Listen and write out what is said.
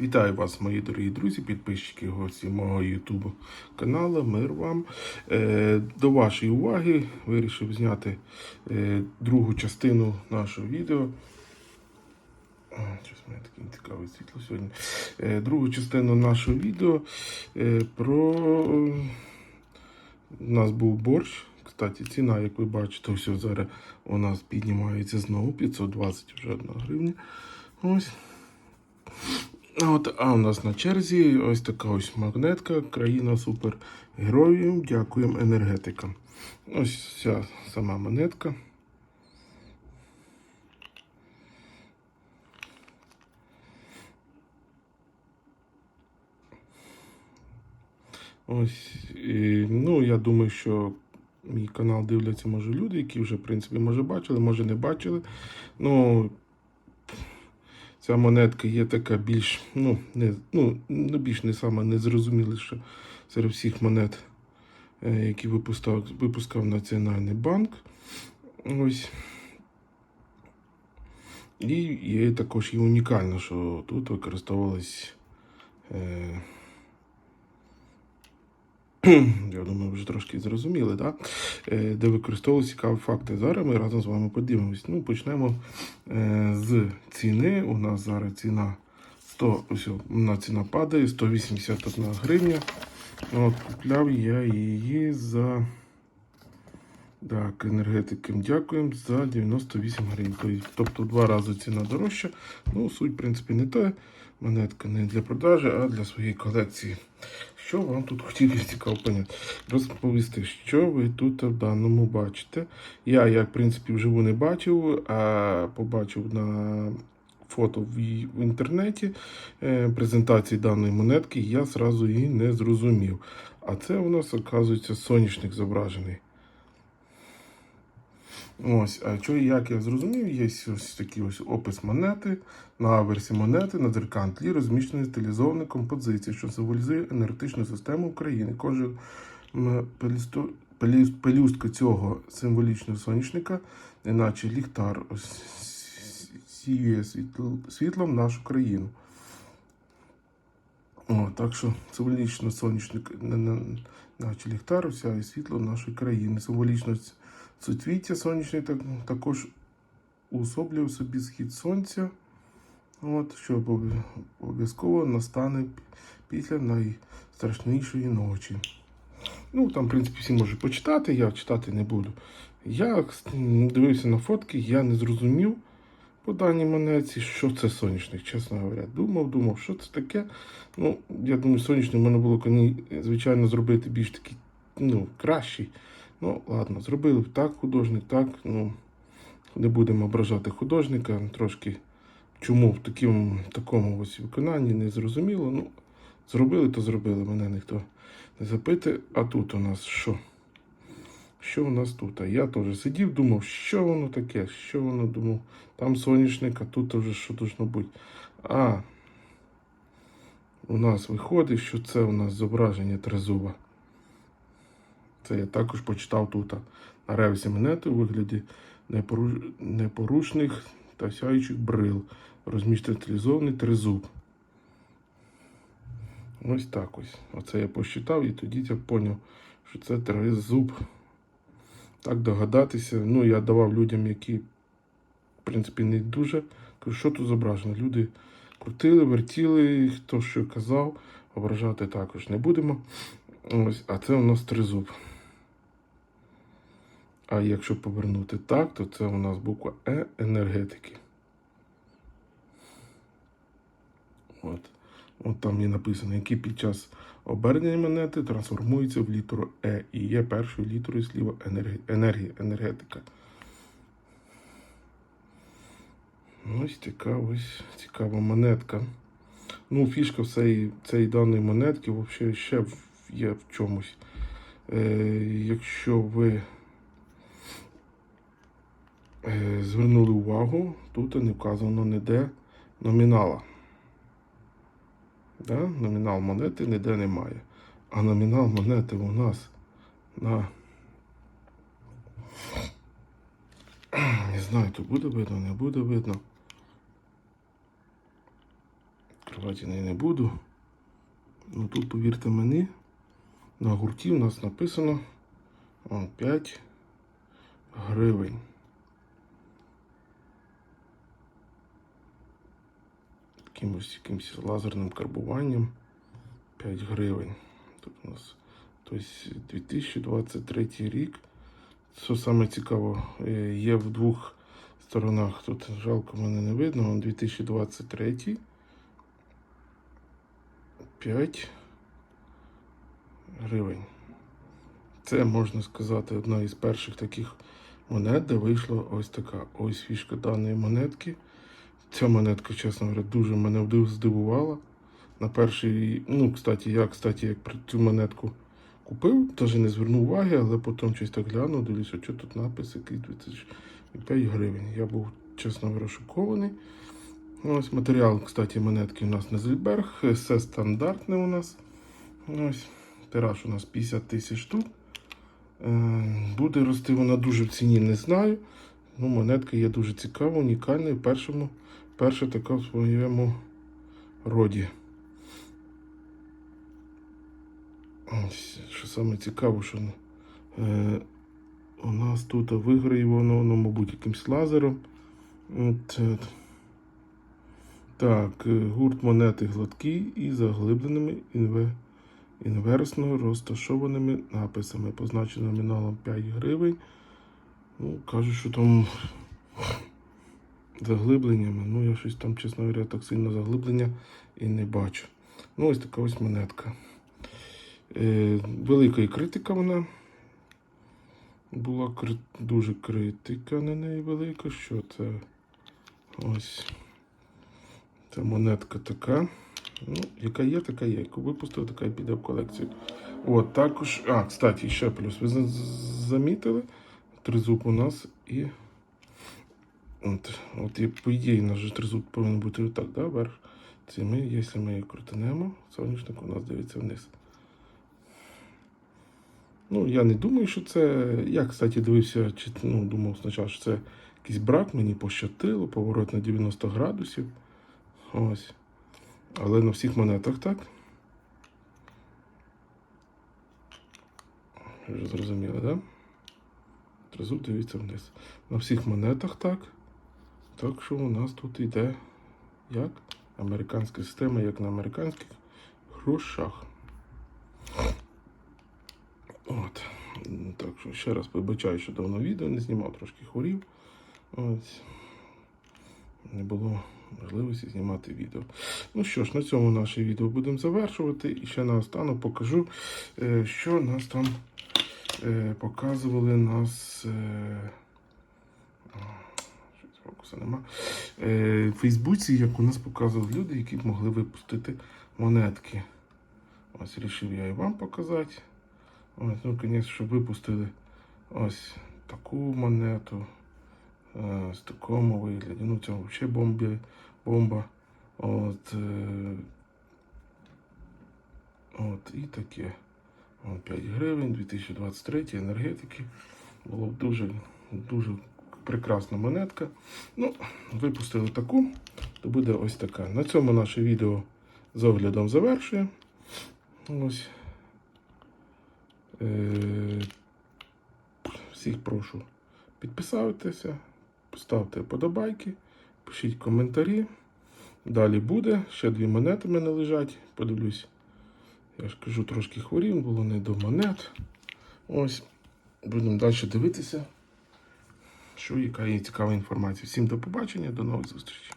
Вітаю вас, мої дорогі друзі, підписчики, гості мого YouTube каналу. Мир вам. Е, До вашої уваги вирішив зняти е, другу частину нашого відео. Щось мене таке цікаве світло сьогодні. Е, Другу частину нашого відео про у нас був борщ. Кстати, ціна, як ви бачите, ось зараз у нас піднімається знову 520 вже одна гривня. Ось. От, а у нас на черзі ось така ось магнетка, країна супергероїв. Дякуємо енергетикам. Ось ця сама монетка. Ось, і, ну, я думаю, що мій канал дивляться, може, люди, які вже, в принципі, може бачили, може не бачили. Ну, ця монетка є така більш, ну, не, ну, ну, більш не сама незрозуміліша серед всіх монет, е, які випускав, випускав Національний банк. Ось. І є також і унікально, що тут використовувались. Е, я думаю, вже трошки зрозуміли, да? Е, де використовували цікаві факти. Зараз ми разом з вами подивимось. Ну, почнемо е, з ціни. У нас зараз ціна 100, ось вона ціна падає, 181 гривня. От, купляв я її за. Так, енергетикам дякуємо за 98 гривень. Тобто два рази ціна дорожча. Ну, суть, в принципі, не те. Монетка не для продажі, а для своєї колекції. Що вам тут хотіли цікаво поняти? Розповісти, що ви тут в даному бачите. Я, як в принципі, вживу не бачив, а побачив на фото в, інтернеті е, презентації даної монетки, я зразу її не зрозумів. А це у нас, оказується, сонячник зображений. Ось, а що як я зрозумів, є ось такий ось опис монети, на аверсі монети на дзеркальному тлі розміщена стилізована композиція, що символізує енергетичну систему України. Кожен м, пелюстка цього символічного соняшника, неначе ліхтар, сіє світл- світлом нашу країну. О, так що символічно сонячник, наче ліхтар, осяє світло нашої країни. Символічно суцвіття сонячне так, також уособлює в собі схід сонця, от, що обов'язково настане після найстрашнішої ночі. Ну, там, в принципі, всі можуть почитати, я читати не буду. Я дивився на фотки, я не зрозумів по даній монеті, що це сонячник, чесно говоря. Думав, думав, що це таке. Ну, я думаю, сонячний можна було, коні- звичайно, зробити більш такий, ну, кращий. Ну, ладно, зробили так художник, так. Ну, не будемо ображати художника. Трошки чому в такому, такому ось виконанні не зрозуміло. Ну, зробили, то зробили. Мене ніхто не запитує. А тут у нас що? Що у нас тут? А я теж сидів, думав, що воно таке, що воно думав. Там соняшник, а тут вже що должно бути. А у нас виходить, що це у нас зображення трезуба. Це я також почитав тут на ревсі монети у вигляді непорушних та сяючих брил, розміщений стилізований тризуб. Ось так ось. Оце я посчитав і тоді я зрозумів, що це тризуб. Так догадатися. Ну, я давав людям, які, в принципі, не дуже. Що тут зображено. Люди крутили, вертіли, хто що казав, ображати також не будемо. Ось, а це у нас тризуб. А якщо повернути так, то це у нас буква Е енергетики. От. От там є написано, які під час обернення монети трансформуються в літеру Е і є першою літерою енергі... енергія, енергетика. Ось така ось цікава монетка. Ну, фішка цієї, цієї даної монетки взагалі ще є в чомусь. Е, якщо ви е, звернули увагу, тут не вказано ніде номінала. Да? Номінал монети ніде немає. А номінал монети у нас на. Не знаю, то буде видно, не буде видно. Відкривати не буду. Ну тут, повірте мені, на гурті у нас написано 5 гривень. Якимось якимось лазерним карбуванням 5 гривень. Тут у нас тобто 2023 рік. Що саме цікаво, е, є в двох сторонах. Тут жалко мене не видно. 2023. 5 гривень. Це можна сказати одна із перших таких монет, де вийшла ось така ось фішка даної монетки. Ця монетка, чесно говоря, дуже мене здивувала. На перший, ну, кстати, я, кстати, як цю монетку купив, навіть не звернув уваги, але потім щось так глянув, дивлюся, що тут напис, який 25 гривень. Я був, чесно говоря, шокований. Ось матеріал, кстати, монетки у нас не Зельберг, все стандартне у нас. Ось. Тираж у нас 50 тисяч штук. Е, Буде рости вона дуже в ціні, не знаю. Ну, монетка є дуже цікава, унікальна. і Першому, перша така в своєму роді. Ось, що саме цікаво, що е, у нас тут виграє воно, ну, мабуть, якимсь лазером. От, е, так, е, гурт монети гладкі і заглибленими інве, інверсно розташованими написами, позначено номіналом 5 гривень. Ну, кажуть, що там заглибленнями. Ну, я щось там, чесно говоря, так сильно заглиблення і не бачу. Ну, ось така ось монетка. Е, велика і критика вона. Була кри... дуже критика на неї велика. Що це? Ось. Це монетка така. Ну, яка є, така є. Яку випустили, така і піде в колекцію. От, також. А, кстати, ще плюс. Ви замітили? Тризуб у нас і. От, от і по ідеї, наш же тризуб повинен бути отак, да, вверх. Це ми, якщо ми її крутинемо, соняшник у нас дивиться вниз. Ну, я не думаю, що це. Я, кстати, дивився, чи ну, думав спочатку, що це якийсь брак, мені пощатило, поворот на 90 градусів. Ось. Але на всіх монетах так. Вже зрозуміли, так? Да? Тризуб дивіться вниз. На всіх монетах так. Так що у нас тут йде як? Американська система, як на американських грошах. От. Так що ще раз вибачаю, що давно відео не знімав, трошки хворів. Ось. Не було можливості знімати відео. Ну що ж, на цьому наше відео будемо завершувати. І ще наостанок покажу, е, що нас там показували нас. е, а, щось фокусу нема. Е, В Фейсбуці, як у нас показували люди, які б могли випустити монетки. Ось рішив я і вам показати. Ось, ну, звісно, щоб випустили ось таку монету. е, З такому вигляді. Ну, це взагалі бомбі, бомба. От, е, от і таке. От 5 гривень, 2023 енергетики. Було дуже, дуже прекрасна монетка. Ну, випустили таку, то буде ось така. На цьому наше відео з оглядом завершує. Ось. Е, Всіх прошу підписатися, ставте подобайки, пишіть коментарі. Далі буде. Ще дві монети в мене лежать. Подивлюсь. Я ж кажу, трошки хворів, було не до монет. Ось. Будемо далі дивитися, що яка є цікава інформація. Всім до побачення, до нових зустрічей.